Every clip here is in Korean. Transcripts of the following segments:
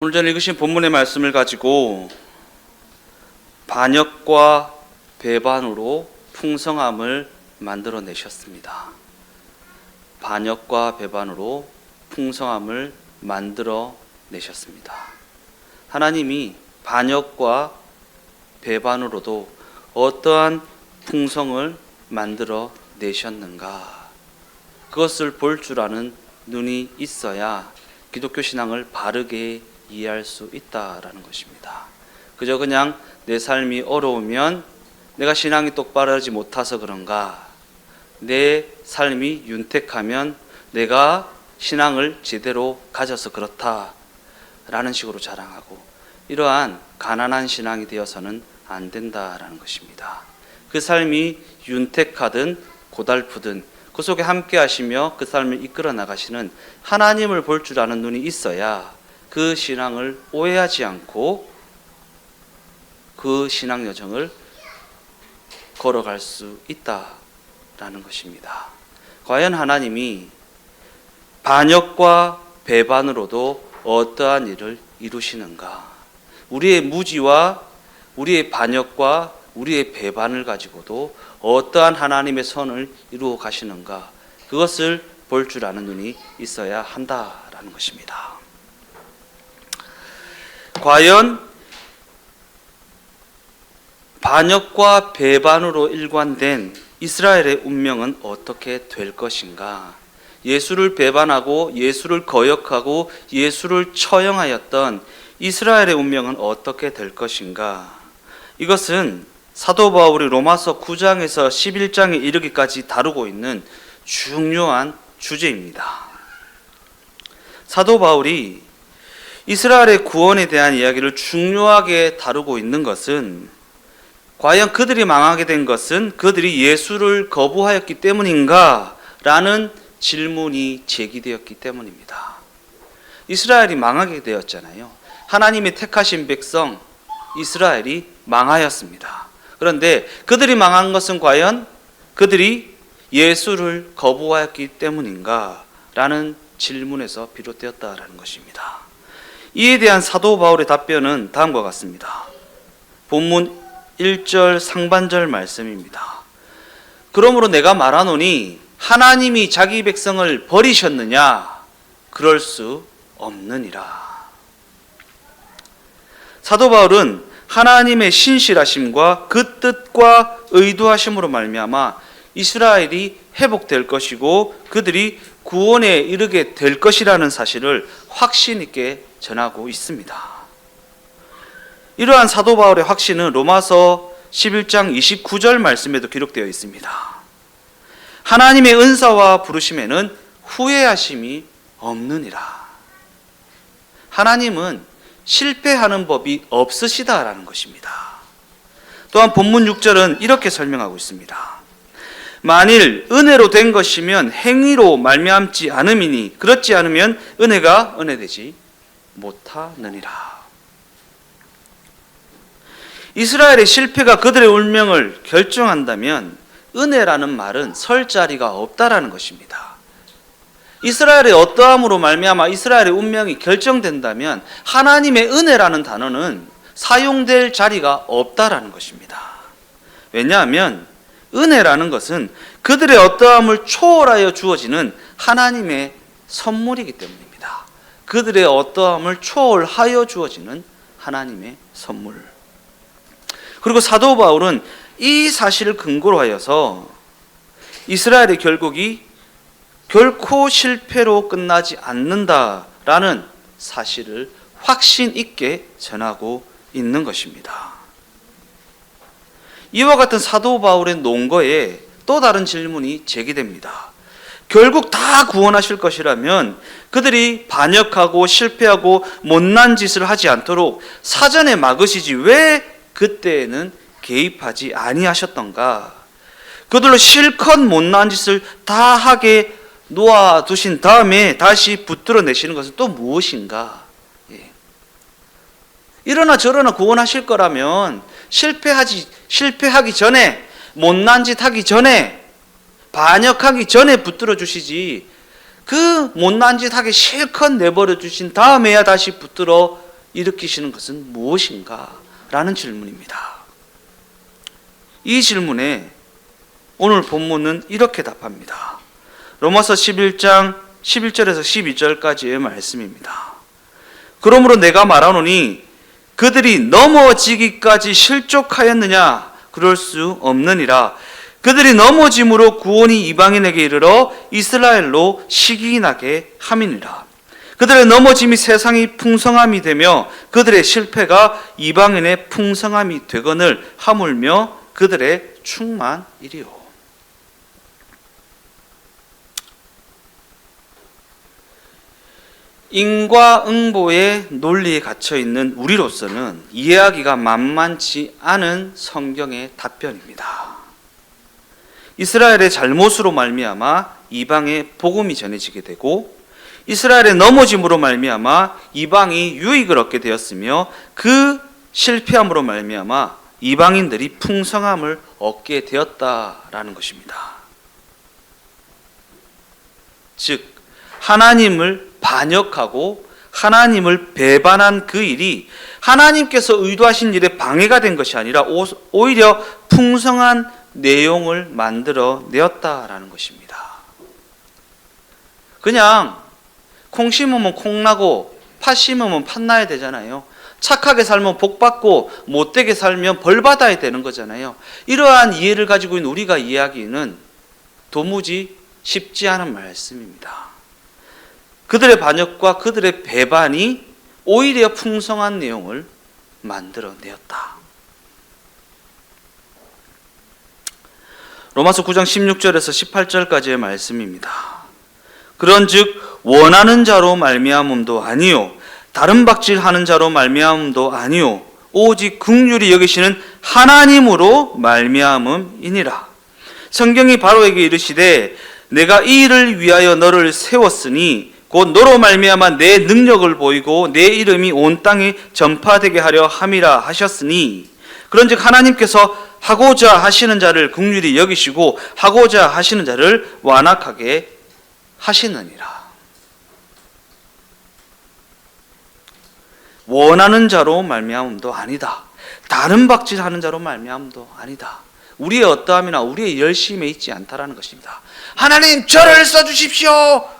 오늘 전 읽으신 본문의 말씀을 가지고 반역과 배반으로 풍성함을 만들어 내셨습니다. 반역과 배반으로 풍성함을 만들어 내셨습니다. 하나님이 반역과 배반으로도 어떠한 풍성을 만들어 내셨는가? 그것을 볼 줄 아는 눈이 있어야 기독교 신앙을 바르게 이해할 수 있다라는 것입니다. 그저 그냥 내 삶이 어려우면 내가 신앙이 똑바르지 못해서 그런가? 내 삶이 윤택하면 내가 신앙을 제대로 가져서 그렇다라는 식으로 자랑하고 이러한 가난한 신앙이 되어서는 안 된다라는 것입니다. 그 삶이 윤택하든 고달프든 그 속에 함께 하시며 그 삶을 이끌어 나가시는 하나님을 볼 줄 아는 눈이 있어야 그 신앙을 오해하지 않고 그 신앙 여정을 걸어갈 수 있다라는 것입니다. 과연 하나님이 반역과 배반으로도 어떠한 일을 이루시는가? 우리의 무지와 우리의 반역과 우리의 배반을 가지고도 어떠한 하나님의 선을 이루어 가시는가? 그것을 볼 줄 아는 눈이 있어야 한다라는 것입니다. 과연 반역과 배반으로 일관된 이스라엘의 운명은 어떻게 될 것인가? 예수를 배반하고 예수를 거역하고 예수를 처형하였던 이스라엘의 운명은 어떻게 될 것인가? 이것은 사도 바울이 로마서 9장에서 11장에 이르기까지 다루고 있는 중요한 주제입니다. 사도 바울이 이스라엘의 구원에 대한 이야기를 중요하게 다루고 있는 것은 과연 그들이 망하게 된 것은 그들이 예수를 거부하였기 때문인가? 라는 질문이 제기되었기 때문입니다. 이스라엘이 망하게 되었잖아요. 하나님의 택하신 백성 이스라엘이 망하였습니다. 그런데 그들이 망한 것은 과연 그들이 예수를 거부하였기 때문인가? 라는 질문에서 비롯되었다라는 것입니다. 이에 대한 사도 바울의 답변은 다음과 같습니다. 본문 1절 상반절 말씀입니다. 그러므로 내가 말하노니 하나님이 자기 백성을 버리셨느냐? 그럴 수 없느니라. 사도 바울은 하나님의 신실하심과 그 뜻과 의도하심으로 말미암아 이스라엘이 회복될 것이고 그들이 구원에 이르게 될 것이라는 사실을 확신 있게 전하고 있습니다. 이러한 사도 바울의 확신은 로마서 11장 29절 말씀에도 기록되어 있습니다. 하나님의 은사와 부르심에는 후회하심이 없느니라. 하나님은 실패하는 법이 없으시다라는 것입니다. 또한 본문 6절은 이렇게 설명하고 있습니다. 만일 은혜로 된 것이면 행위로 말미암지 않음이니 그렇지 않으면 은혜가 은혜되지 못하느니라. 이스라엘의 실패가 그들의 운명을 결정한다면 은혜라는 말은 설 자리가 없다라는 것입니다. 이스라엘의 어떠함으로 말미암아 이스라엘의 운명이 결정된다면 하나님의 은혜라는 단어는 사용될 자리가 없다라는 것입니다. 왜냐하면 은혜라는 것은 그들의 어떠함을 초월하여 주어지는 하나님의 선물이기 때문입니다. 그들의 어떠함을 초월하여 주어지는 하나님의 선물. 그리고 사도 바울은 이 사실을 근거로 하여서 이스라엘의 결국이 결코 실패로 끝나지 않는다라는 사실을 확신 있게 전하고 있는 것입니다. 이와 같은 사도 바울의 논거에 또 다른 질문이 제기됩니다. 결국 다 구원하실 것이라면 그들이 반역하고 실패하고 못난 짓을 하지 않도록 사전에 막으시지 왜 그때에는 개입하지 아니하셨던가? 그들로 실컷 못난 짓을 다 하게 놓아두신 다음에 다시 붙들어 내시는 것은 또 무엇인가? 예. 이러나 저러나 구원하실 거라면 실패하지 실패하기 전에 못난 짓 하기 전에 반역하기 전에 붙들어 주시지 그 못난 짓 하기 실컷 내버려 주신 다음에야 다시 붙들어 일으키시는 것은 무엇인가? 라는 질문입니다. 이 질문에 오늘 본문은 이렇게 답합니다. 로마서 11장 11절에서 12절까지의 말씀입니다. 그러므로 내가 말하노니 그들이 넘어지기까지 실족하였느냐? 그럴 수 없느니라. 그들이 넘어짐으로 구원이 이방인에게 이르러 이스라엘로 시기 나게 함이니라. 그들의 넘어짐이 세상이 풍성함이 되며 그들의 실패가 이방인의 풍성함이 되거늘 하물며 그들의 충만이리요 인과응보의 논리에 갇혀 있는 우리로서는 이해하기가 만만치 않은 성경의 답변입니다. 이스라엘의 잘못으로 말미암아 이방에 복음이 전해지게 되고 이스라엘의 넘어짐으로 말미암아 이방이 유익을 얻게 되었으며 그 실패함으로 말미암아 이방인들이 풍성함을 얻게 되었다라는 것입니다. 즉 하나님을 반역하고 하나님을 배반한 그 일이 하나님께서 의도하신 일에 방해가 된 것이 아니라 오- 오히려 풍성한 내용을 만들어 내었다라는 것입니다. 그냥 콩 심으면 콩 나고 팥 심으면 팥 나야 되잖아요. 착하게 살면 복 받고 못되게 살면 벌 받아야 되는 거잖아요. 이러한 이해를 가지고 있는 우리가 이야기는 도무지 쉽지 않은 말씀입니다. 그들의 반역과 그들의 배반이 오히려 풍성한 내용을 만들어 내었다. 로마서 9장 16절에서 18절까지의 말씀입니다. 그런즉 원하는 자로 말미암음도 아니요 다른 박질하는 자로 말미암음도 아니요 오직 긍휼히 여기시는 하나님으로 말미암음이니라. 성경이 바로에게 이르시되 내가 이 일을 위하여 너를 세웠으니 곧 너로 말미암아 내 능력을 보이고 내 이름이 온 땅에 전파되게 하려 함이라 하셨으니 그런즉 하나님께서 하고자 하시는 자를 긍휼히 여기시고 하고자 하시는 자를 완악하게 하시느니라. 원하는 자로 말미암음도 아니다. 다른 박질하는 자로 말미암음도 아니다. 우리의 어떠함이나 우리의 열심에 있지 않다라는 것입니다. 하나님 저를 써주십시오.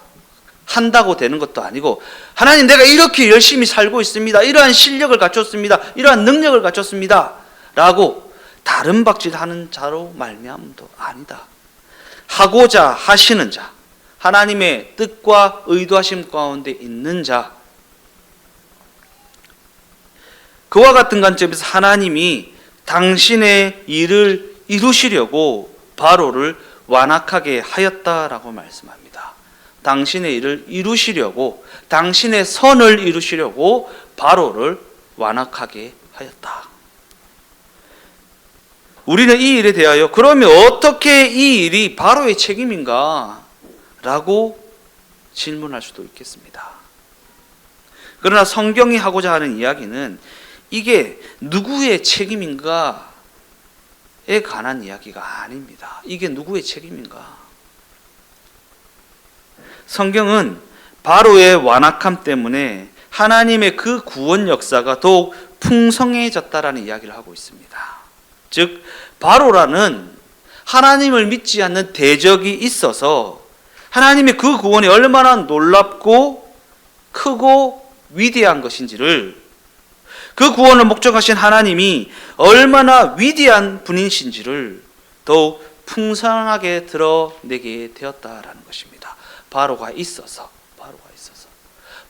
한다고 되는 것도 아니고 하나님 내가 이렇게 열심히 살고 있습니다. 이러한 실력을 갖췄습니다. 이러한 능력을 갖췄습니다. 라고 다른 박질하는 자로 말미암음도 아니다. 하고자 하시는 자, 하나님의 뜻과 의도하심 가운데 있는 자, 그와 같은 관점에서 하나님이 당신의 일을 이루시려고 바로를 완악하게 하였다라고 말씀합니다. 당신의 일을 이루시려고 당신의 선을 이루시려고 바로를 완악하게 하였다. 우리는 이 일에 대하여 그러면 어떻게 이 일이 바로의 책임인가? 라고 질문할 수도 있겠습니다. 그러나 성경이 하고자 하는 이야기는 이게 누구의 책임인가에 관한 이야기가 아닙니다. 이게 누구의 책임인가? 성경은 바로의 완악함 때문에 하나님의 그 구원 역사가 더욱 풍성해졌다라는 이야기를 하고 있습니다. 즉 바로라는 하나님을 믿지 않는 대적이 있어서 하나님의 그 구원이 얼마나 놀랍고 크고 위대한 것인지를 그 구원을 목적하신 하나님이 얼마나 위대한 분이신지를 더욱 풍성하게 드러내게 되었다라는 것입니다. 바로가 있어서 바로가 있어서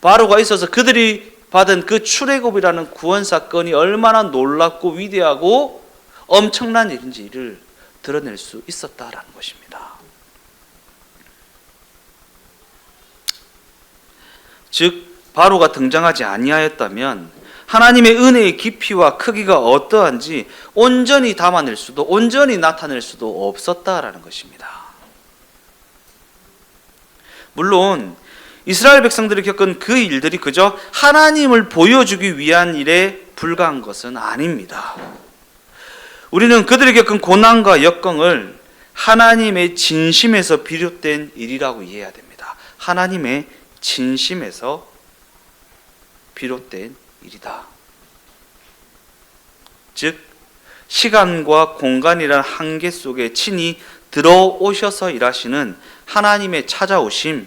바로가 있어서 그들이 받은 그 출애굽이라는 구원 사건이 얼마나 놀랍고 위대하고 엄청난 일인지를 드러낼 수 있었다라는 것입니다. 즉 바로가 등장하지 아니하였다면 하나님의 은혜의 깊이와 크기가 어떠한지 온전히 담아낼 수도 온전히 나타낼 수도 없었다라는 것입니다. 물론 이스라엘 백성들이 겪은 그 일들이 그저 하나님을 보여주기 위한 일에 불과한 것은 아닙니다. 우리는 그들이 겪은 고난과 역경을 하나님의 진심에서 비롯된 일이라고 이해해야 됩니다. 하나님의 진심에서 비롯된 일이다. 즉 시간과 공간이란 한계 속에 친히 들어오셔서 일하시는 하나님의 찾아오심,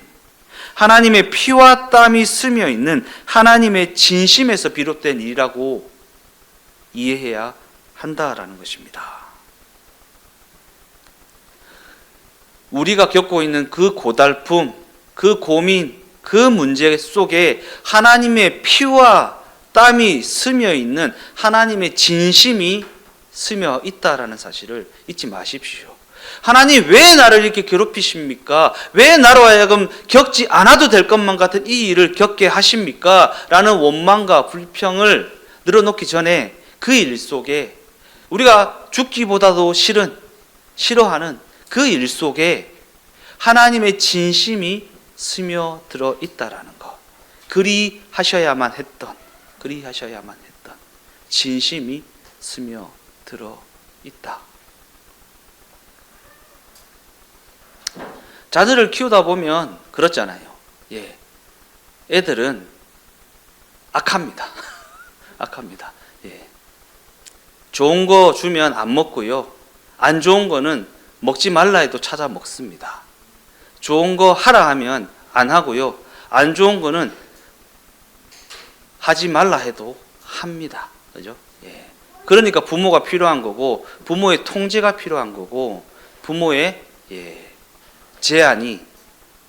하나님의 피와 땀이 스며 있는 하나님의 진심에서 비롯된 일이라고 이해해야 한다라는 것입니다. 우리가 겪고 있는 그 고달픔, 그 고민, 그 문제 속에 하나님의 피와 땀이 스며 있는 하나님의 진심이 스며 있다라는 사실을 잊지 마십시오. 하나님 왜 나를 이렇게 괴롭히십니까? 왜 나로 하여금 겪지 않아도 될 것만 같은 이 일을 겪게 하십니까? 라는 원망과 불평을 늘어놓기 전에 그 일 속에 우리가 죽기보다도 싫은 싫어하는 그 일 속에 하나님의 진심이 스며 들어 있다라는 것. 그리 하셔야만 했던 그리 하셔야만 했던 진심이 스며 들어 있다. 자들을 키우다 보면 그렇잖아요. 예. 애들은 악합니다. 악합니다. 예. 좋은 거 주면 안 먹고요. 안 좋은 거는 먹지 말라 해도 찾아 먹습니다. 좋은 거 하라 하면 안 하고요. 안 좋은 거는 하지 말라 해도 합니다. 그죠? 예. 그러니까 부모가 필요한 거고 부모의 통제가 필요한 거고 부모의 예. 제한이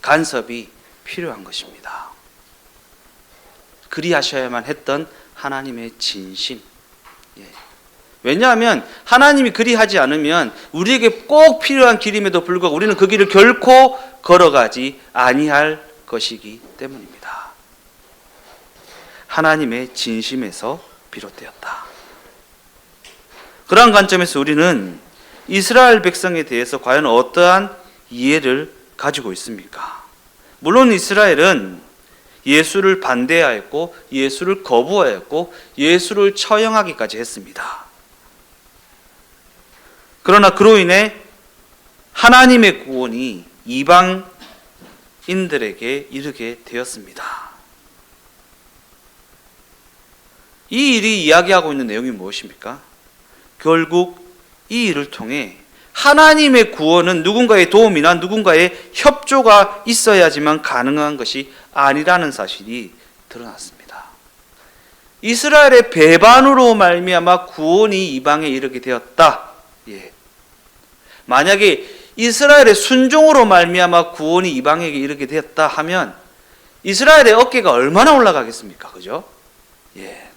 간섭이 필요한 것입니다. 그리하셔야만 했던 하나님의 진심. 예. 왜냐하면 하나님이 그리하지 않으면 우리에게 꼭 필요한 길임에도 불구하고 우리는 그 길을 결코 걸어가지 아니할 것이기 때문입니다. 하나님의 진심에서 비롯되었다. 그러한 관점에서 우리는 이스라엘 백성에 대해서 과연 어떠한 이해를 가지고 있습니까? 물론 이스라엘은 예수를 반대하였고 예수를 거부하였고 예수를 처형하기까지 했습니다. 그러나 그로 인해 하나님의 구원이 이방인들에게 이르게 되었습니다. 이 일이 이야기하고 있는 내용이 무엇입니까? 결국 이 일을 통해 하나님의 구원은 누군가의 도움이나 누군가의 협조가 있어야지만 가능한 것이 아니라는 사실이 드러났습니다. 이스라엘의 배반으로 말미암아 구원이 이방에 이르게 되었다. 예. 만약에 이스라엘의 순종으로 말미암아 구원이 이방에게 이르게 되었다 하면 이스라엘의 어깨가 얼마나 올라가겠습니까? 그죠? 예.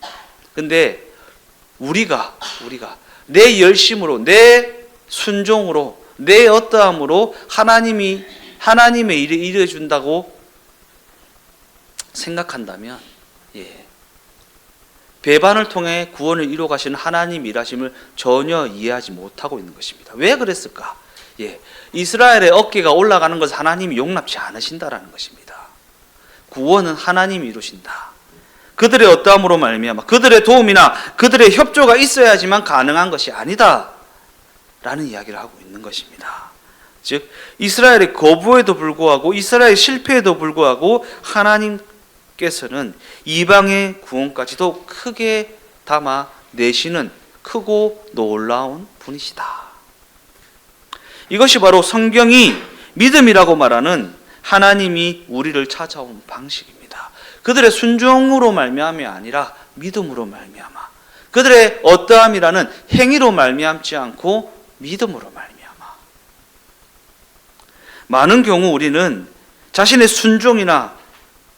근데 우리가 우리가 내 열심으로 내 순종으로 내 어떠함으로 하나님이 하나님의 일을 이루어 준다고 생각한다면 예. 배반을 통해 구원을 이루어 가시는 하나님 일하심을 전혀 이해하지 못하고 있는 것입니다. 왜 그랬을까? 예. 이스라엘의 어깨가 올라가는 것을 하나님이 용납치 않으신다라는 것입니다. 구원은 하나님이 이루신다. 그들의 어떠함으로 말미암아 그들의 도움이나 그들의 협조가 있어야지만 가능한 것이 아니다. 라는 이야기를 하고 있는 것입니다. 즉 이스라엘의 거부에도 불구하고 이스라엘의 실패에도 불구하고 하나님께서는 이방의 구원까지도 크게 담아 내시는 크고 놀라운 분이시다. 이것이 바로 성경이 믿음이라고 말하는 하나님이 우리를 찾아온 방식입니다. 그들의 순종으로 말미암이 아니라 믿음으로 말미암아. 그들의 어떠함이라는 행위로 말미암지 않고 믿음으로 말미암아. 많은 경우 우리는 자신의 순종이나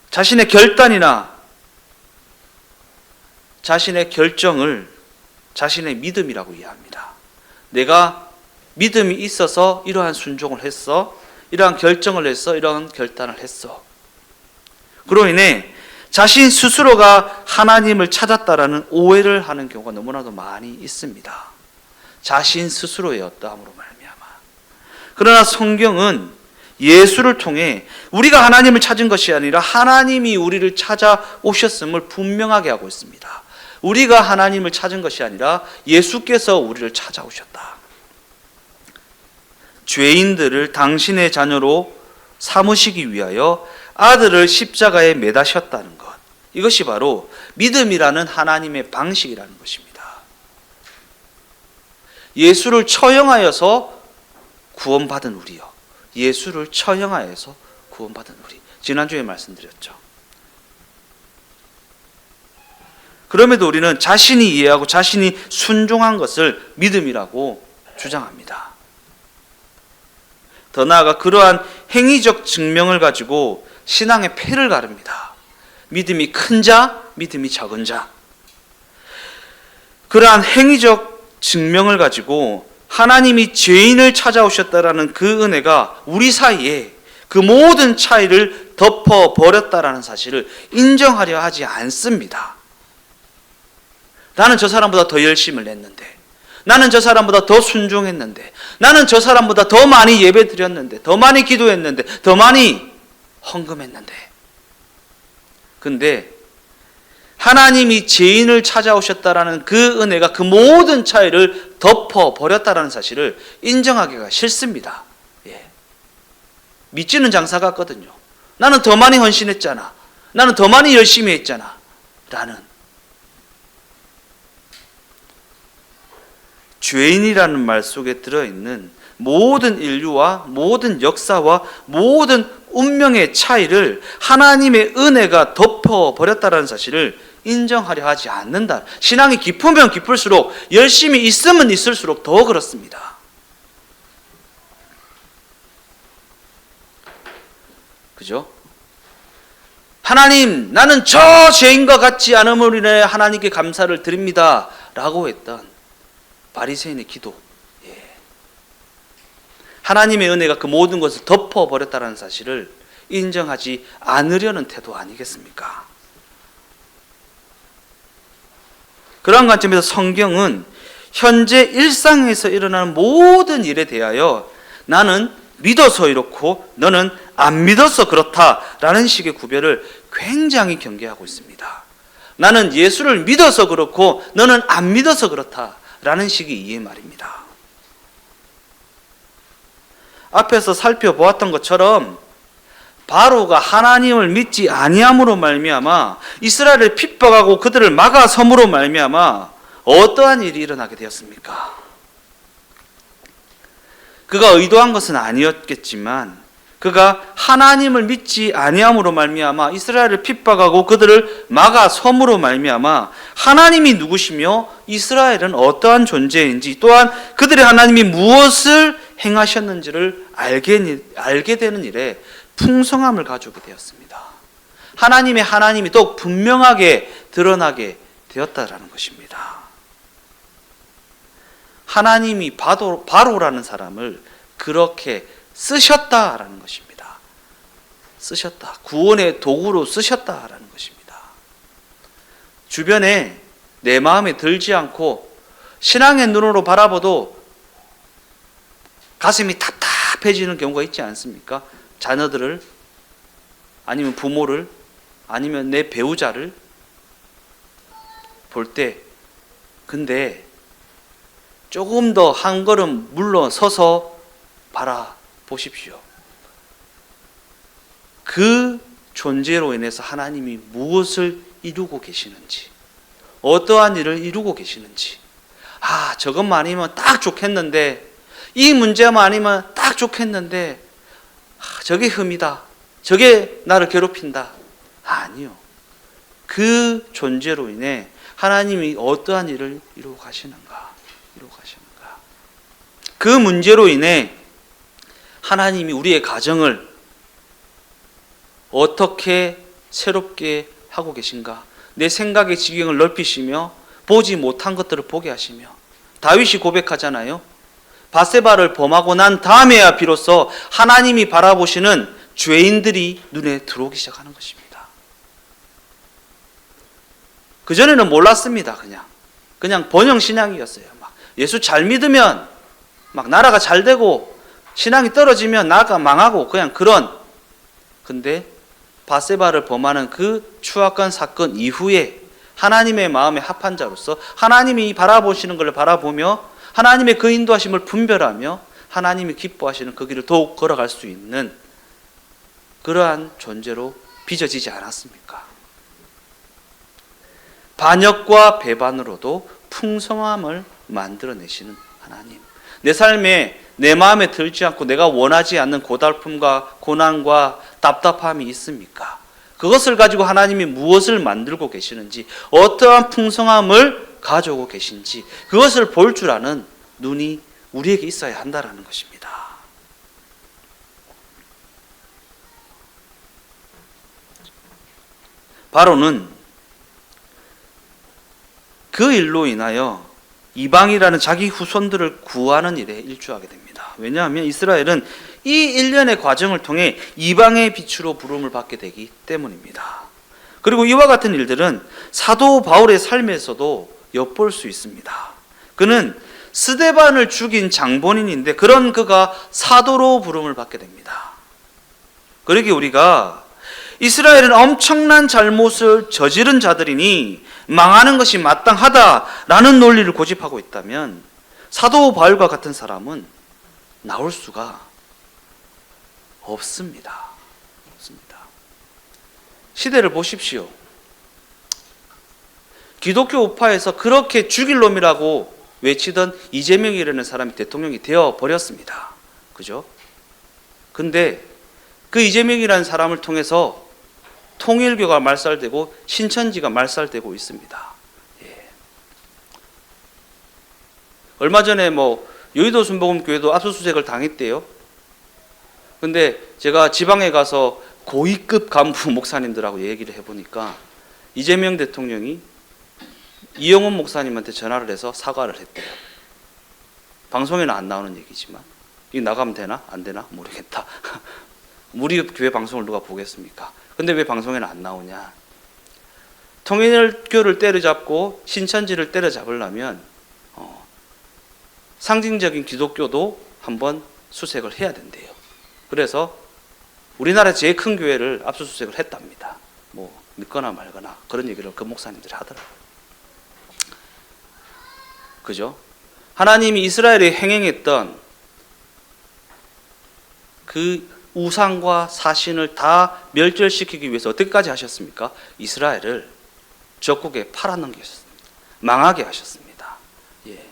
자신의 결단이나 자신의 결정을 자신의 믿음이라고 이해합니다. 내가 믿음이 있어서 이러한 순종을 했어. 이러한 결정을 했어. 이러한 결단을 했어. 그로 인해 자신 스스로가 하나님을 찾았다라는 오해를 하는 경우가 너무나도 많이 있습니다. 자신 스스로의 어떠함으로 말미암아. 그러나 성경은 예수를 통해 우리가 하나님을 찾은 것이 아니라 하나님이 우리를 찾아오셨음을 분명하게 하고 있습니다. 우리가 하나님을 찾은 것이 아니라 예수께서 우리를 찾아오셨다. 죄인들을 당신의 자녀로 삼으시기 위하여 아들을 십자가에 매다셨다는 것. 이것이 바로 믿음이라는 하나님의 방식이라는 것입니다. 예수를 처형하여서 구원받은 우리요. 예수를 처형하여서 구원받은 우리. 지난주에 말씀드렸죠. 그럼에도 우리는 자신이 이해하고 자신이 순종한 것을 믿음이라고 주장합니다. 더 나아가 그러한 행위적 증명을 가지고 신앙의 패를 가릅니다. 믿음이 큰 자, 믿음이 작은 자. 그러한 행위적 증명을 가지고 하나님이 죄인을 찾아오셨다라는 그 은혜가 우리 사이에 그 모든 차이를 덮어 버렸다라는 사실을 인정하려 하지 않습니다. 나는 저 사람보다 더 열심을 냈는데, 나는 저 사람보다 더 순종했는데, 나는 저 사람보다 더 많이 예배 드렸는데, 더 많이 기도했는데, 더 많이 헌금했는데. 근데 하나님이 죄인을 찾아오셨다라는 그 은혜가 그 모든 차이를 덮어 버렸다라는 사실을 인정하기가 싫습니다. 예. 믿지는 장사 같거든요. 나는 더 많이 헌신했잖아. 나는 더 많이 열심히 했잖아. 라는 죄인이라는 말 속에 들어 있는 모든 인류와 모든 역사와 모든 운명의 차이를 하나님의 은혜가 덮어버렸다는 사실을 인정하려 하지 않는다. 신앙이 깊으면 깊을수록 열심히 있으면 있을수록 더 그렇습니다. 그죠? 하나님, 나는 저 죄인과 같지 않음으로 인해 하나님께 감사를 드립니다. 라고 했던 바리새인의 기도. 예. 하나님의 은혜가 그 모든 것을 덮어 버렸다는 사실을 인정하지 않으려는 태도 아니겠습니까? 그러한 관점에서 성경은 현재 일상에서 일어나는 모든 일에 대하여 나는 믿어서 이렇고 너는 안 믿어서 그렇다라는 식의 구별을 굉장히 경계하고 있습니다. 나는 예수를 믿어서 그렇고 너는 안 믿어서 그렇다라는 식의 이해 말입니다. 앞에서 살펴보았던 것처럼 바로가 하나님을 믿지 아니함으로 말미암아 이스라엘을 핍박하고 그들을 막아 섬으로 말미암아 어떠한 일이 일어나게 되었습니까? 그가 의도한 것은 아니었겠지만 그가 하나님을 믿지 아니함으로 말미암아 이스라엘을 핍박하고 그들을 막아 섬으로 말미암아 하나님이 누구시며 이스라엘은 어떠한 존재인지 또한 그들의 하나님이 무엇을 행하셨는지를 알게, 알게 되는 일에 풍성함을 가지게 되었습니다. 하나님의 하나님이 더욱 분명하게 드러나게 되었다라는 것입니다. 하나님이 바로, 바로라는 사람을 그렇게 쓰셨다라는 것입니다. 쓰셨다. 구원의 도구로 쓰셨다라는 것입니다. 주변에 내 마음에 들지 않고 신앙의 눈으로 바라봐도 가슴이 답답해지는 경우가 있지 않습니까? 자녀들을 아니면 부모를 아니면 내 배우자를 볼 때 근데 조금 더 한 걸음 물러서서 바라보십시오. 그 존재로 인해서 하나님이 무엇을 이루고 계시는지, 어떠한 일을 이루고 계시는지, 아, 저것만 아니면 딱 좋겠는데, 이 문제만 아니면 딱 좋겠는데, 아, 저게 흠이다. 저게 나를 괴롭힌다. 아니요. 그 존재로 인해 하나님이 어떠한 일을 이루고 가시는가? 이루고 가시는가? 그 문제로 인해 하나님이 우리의 가정을 어떻게 새롭게 하고 계신가? 내 생각의 지경을 넓히시며 보지 못한 것들을 보게 하시며 다윗이 고백하잖아요. 바세바를 범하고 난 다음에야 비로소 하나님이 바라보시는 죄인들이 눈에 들어오기 시작하는 것입니다. 그전에는 몰랐습니다, 그냥. 그냥 번영 신앙이었어요. 막 예수 잘 믿으면 막 나라가 잘 되고 신앙이 떨어지면 나라가 망하고 그냥 그런 근데 바세바를 범하는 그 추악한 사건 이후에 하나님의 마음에 합한 자로서 하나님이 바라보시는 것을 바라보며 하나님의 그 인도하심을 분별하며 하나님이 기뻐하시는 그 길을 더욱 걸어갈 수 있는 그러한 존재로 빚어지지 않았습니까? 반역과 배반으로도 풍성함을 만들어내시는 하나님. 내 삶에 내 마음에 들지 않고 내가 원하지 않는 고달픔과 고난과 답답함이 있습니까? 그것을 가지고 하나님이 무엇을 만들고 계시는지, 어떠한 풍성함을 가져오고 계신지, 그것을 볼 줄 아는 눈이 우리에게 있어야 한다라는 것입니다. 바로는 그 일로 인하여 이방이라는 자기 후손들을 구하는 일에 일조하게 됩니다. 왜냐하면 이스라엘은 이 일련의 과정을 통해 이방의 빛으로 부름을 받게 되기 때문입니다. 그리고 이와 같은 일들은 사도 바울의 삶에서도 엿볼 수 있습니다. 그는 스데반을 죽인 장본인인데 그런 그가 사도로 부름을 받게 됩니다. 그러기 우리가 이스라엘은 엄청난 잘못을 저지른 자들이니 망하는 것이 마땅하다라는 논리를 고집하고 있다면 사도 바울과 같은 사람은 나올 수가 없습니다. 없습니다. 시대를 보십시오. 기독교 우파에서 그렇게 죽일 놈이라고 외치던 이재명이라는 사람이 대통령이 되어 버렸습니다. 그죠? 근데 그 이재명이라는 사람을 통해서 통일교가 말살되고 신천지가 말살되고 있습니다. 예. 얼마 전에 뭐 여의도 순복음교회도 압수수색을 당했대요. 근데 제가 지방에 가서 고위급 간부 목사님들하고 얘기를 해보니까 이재명 대통령이 이영훈 목사님한테 전화를 해서 사과를 했대요. 방송에는 안 나오는 얘기지만 이 나가면 되나 안 되나 모르겠다. 우리 교회 방송을 누가 보겠습니까? 근데 왜 방송에는 안 나오냐? 통일교를 때려잡고 신천지를 때려잡으려면 어, 상징적인 기독교도 한번 수색을 해야 된대요. 그래서 우리나라 제일 큰 교회를 압수수색을 했답니다. 뭐 믿거나 말거나 그런 얘기를 그 목사님들이 하더라고요. 그죠? 하나님이 이스라엘에 행행했던 그 우상과 사신을 다 멸절시키기 위해서 어떻게까지 하셨습니까? 이스라엘을 적국에 팔아넘기셨습니다. 망하게 하셨습니다. 예.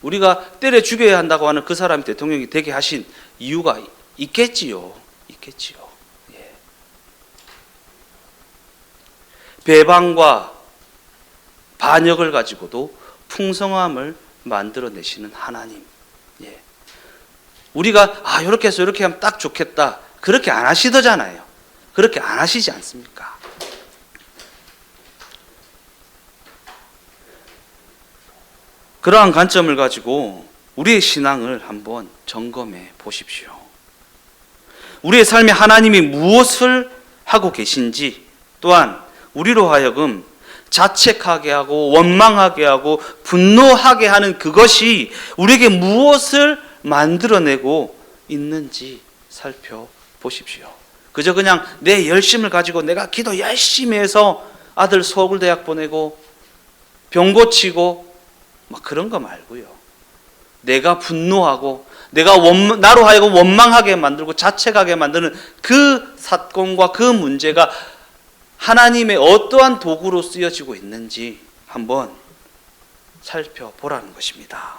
우리가 때려 죽여야 한다고 하는 그 사람이 대통령이 되게 하신 이유가 있겠지요. 있겠지요. 예. 배방과 반역을 가지고도 풍성함을 만들어내시는 하나님. 예. 우리가 아 이렇게 해서 이렇게 하면 딱 좋겠다. 그렇게 안 하시더잖아요. 그렇게 안 하시지 않습니까? 그러한 관점을 가지고 우리의 신앙을 한번 점검해 보십시오. 우리의 삶에 하나님이 무엇을 하고 계신지 또한 우리로 하여금 자책하게 하고 원망하게 하고 분노하게 하는 그것이 우리에게 무엇을 만들어내고 있는지 살펴보십시오. 그저 그냥 내 열심을 가지고 내가 기도 열심히 해서 아들 서울대학 보내고 병 고치고 막 그런 거 말고요. 내가 분노하고 내가 원, 나로 하여금 원망하게 만들고 자책하게 만드는 그 사건과 그 문제가 하나님의 어떠한 도구로 쓰여지고 있는지 한번 살펴보라는 것입니다.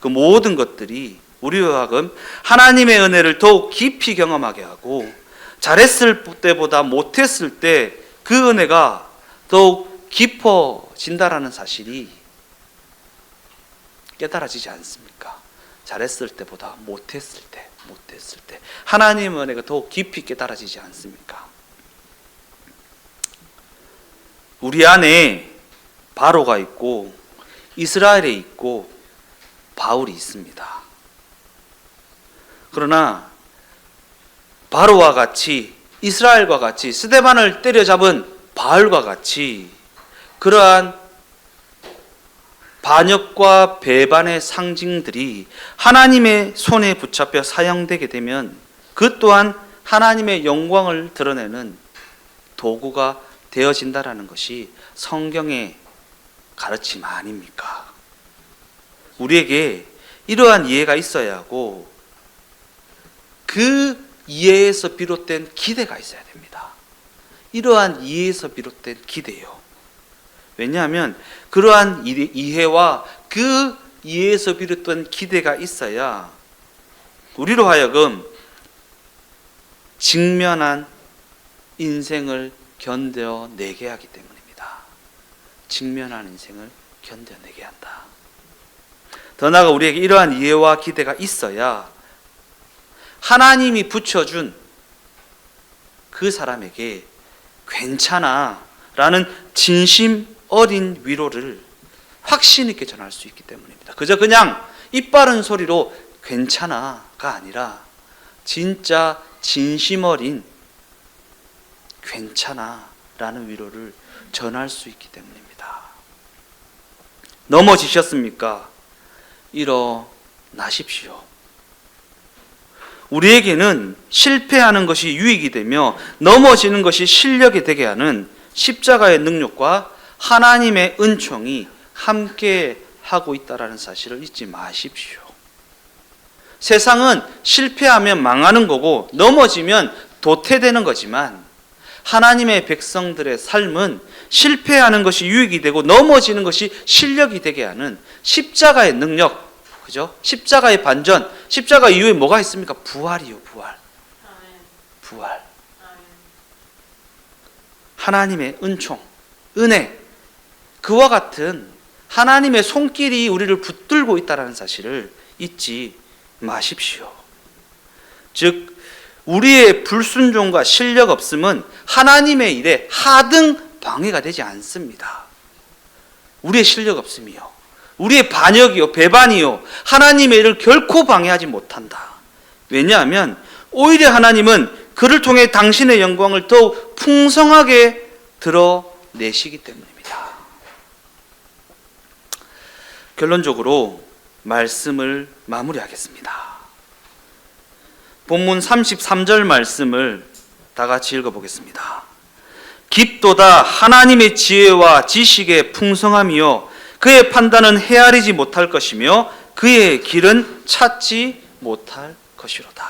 그 모든 것들이 우리와 하금 하나님의 은혜를 더욱 깊이 경험하게 하고 잘했을 때보다 못했을 때 그 은혜가 더욱 깊어진다라는 사실이 깨달아지지 않습니까? 잘했을 때보다 못했을 때, 못했을 때 하나님의 은혜가 더욱 깊이 깨달아지지 않습니까? 우리 안에 바로가 있고 이스라엘에 있고 바울이 있습니다. 그러나 바로와 같이 이스라엘과 같이 스데반을 때려잡은 바울과 같이 그러한 반역과 배반의 상징들이 하나님의 손에 붙잡혀 사용되게 되면 그 또한 하나님의 영광을 드러내는 도구가 되어진다라는 것이 성경의 가르침 아닙니까? 우리에게 이러한 이해가 있어야 하고 그 이해에서 비롯된 기대가 있어야 됩니다. 이러한 이해에서 비롯된 기대요. 왜냐하면 그러한 이- 이해와 그 이해에서 비롯된 기대가 있어야 우리로 하여금 직면한 인생을 견뎌내게 하기 때문입니다. 직면한 인생을 견뎌내게 한다. 더 나아가 우리에게 이러한 이해와 기대가 있어야 하나님이 붙여준 그 사람에게 괜찮아 라는 진심 어린 위로를 확신 있게 전할 수 있기 때문입니다. 그저 그냥 입 바른 소리로 괜찮아가 아니라 진짜 진심 어린 괜찮아 라는 위로를 전할 수 있기 때문입니다. 넘어지셨습니까? 일어나십시오. 우리에게는 실패하는 것이 유익이 되며 넘어지는 것이 실력이 되게 하는 십자가의 능력과 하나님의 은총이 함께 하고 있다라는 사실을 잊지 마십시오. 세상은 실패하면 망하는 거고 넘어지면 도태되는 거지만 하나님의 백성들의 삶은 실패하는 것이 유익이 되고 넘어지는 것이 실력이 되게 하는 십자가의 능력, 그죠? 십자가의 반전, 십자가 이후에 뭐가 있습니까? 부활이요, 부활. 부활. 하나님의 은총, 은혜, 그와 같은 하나님의 손길이 우리를 붙들고 있다는 사실을 잊지 마십시오. 즉, 우리의 불순종과 실력 없음은 하나님의 일에 하등 방해가 되지 않습니다. 우리의 실력 없음이요. 우리의 반역이요, 배반이요, 하나님의 일을 결코 방해하지 못한다. 왜냐하면 오히려 하나님은 그를 통해 당신의 영광을 더욱 풍성하게 드러내시기 때문입니다. 결론적으로 말씀을 마무리하겠습니다. 본문 33절 말씀을 다 같이 읽어보겠습니다. 깊도다 하나님의 지혜와 지식의 풍성함이요 그의 판단은 헤아리지 못할 것이며 그의 길은 찾지 못할 것이로다.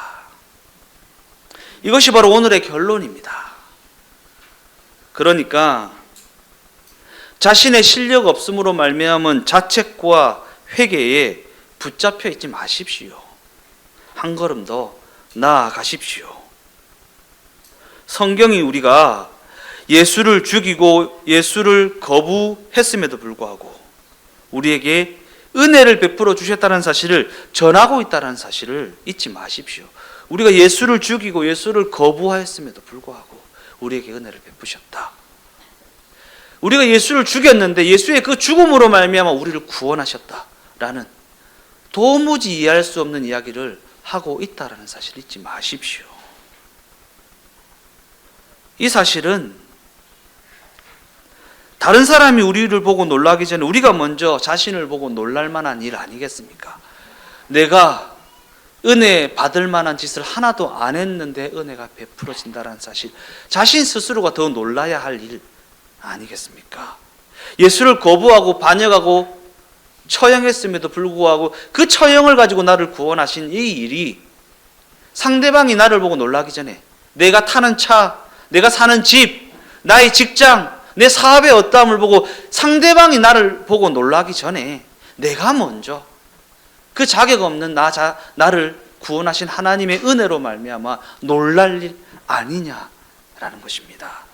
이것이 바로 오늘의 결론입니다. 그러니까 자신의 실력 없음으로 말미암은 자책과 회개에 붙잡혀 있지 마십시오. 한 걸음 더 나아가십시오. 성경이 우리가 예수를 죽이고 예수를 거부했음에도 불구하고 우리에게 은혜를 베풀어 주셨다는 사실을 전하고 있다는 사실을 잊지 마십시오. 우리가 예수를 죽이고 예수를 거부하였음에도 불구하고 우리에게 은혜를 베푸셨다. 우리가 예수를 죽였는데 예수의 그 죽음으로 말미암아 우리를 구원하셨다라는 도무지 이해할 수 없는 이야기를 하고 있다라는 사실 잊지 마십시오. 이 사실은 다른 사람이 우리를 보고 놀라기 전에 우리가 먼저 자신을 보고 놀랄 만한 일 아니겠습니까? 내가 은혜 받을 만한 짓을 하나도 안 했는데 은혜가 베풀어진다는 사실. 자신 스스로가 더 놀라야 할 일 아니겠습니까? 예수를 거부하고 반역하고 처형했음에도 불구하고 그 처형을 가지고 나를 구원하신 이 일이 상대방이 나를 보고 놀라기 전에 내가 타는 차, 내가 사는 집, 나의 직장, 내 사업의 어떠함을 보고 상대방이 나를 보고 놀라기 전에 내가 먼저 그 자격 없는 나 자, 나를 구원하신 하나님의 은혜로 말미암아 놀랄 일 아니냐라는 것입니다.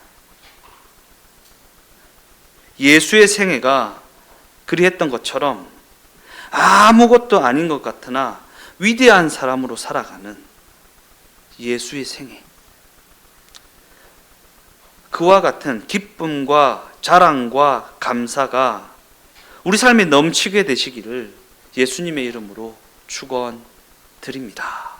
예수의 생애가 그리했던 것처럼 아무것도 아닌 것 같으나 위대한 사람으로 살아가는 예수의 생애. 그와 같은 기쁨과 자랑과 감사가 우리 삶에 넘치게 되시기를 예수님의 이름으로 축원드립니다.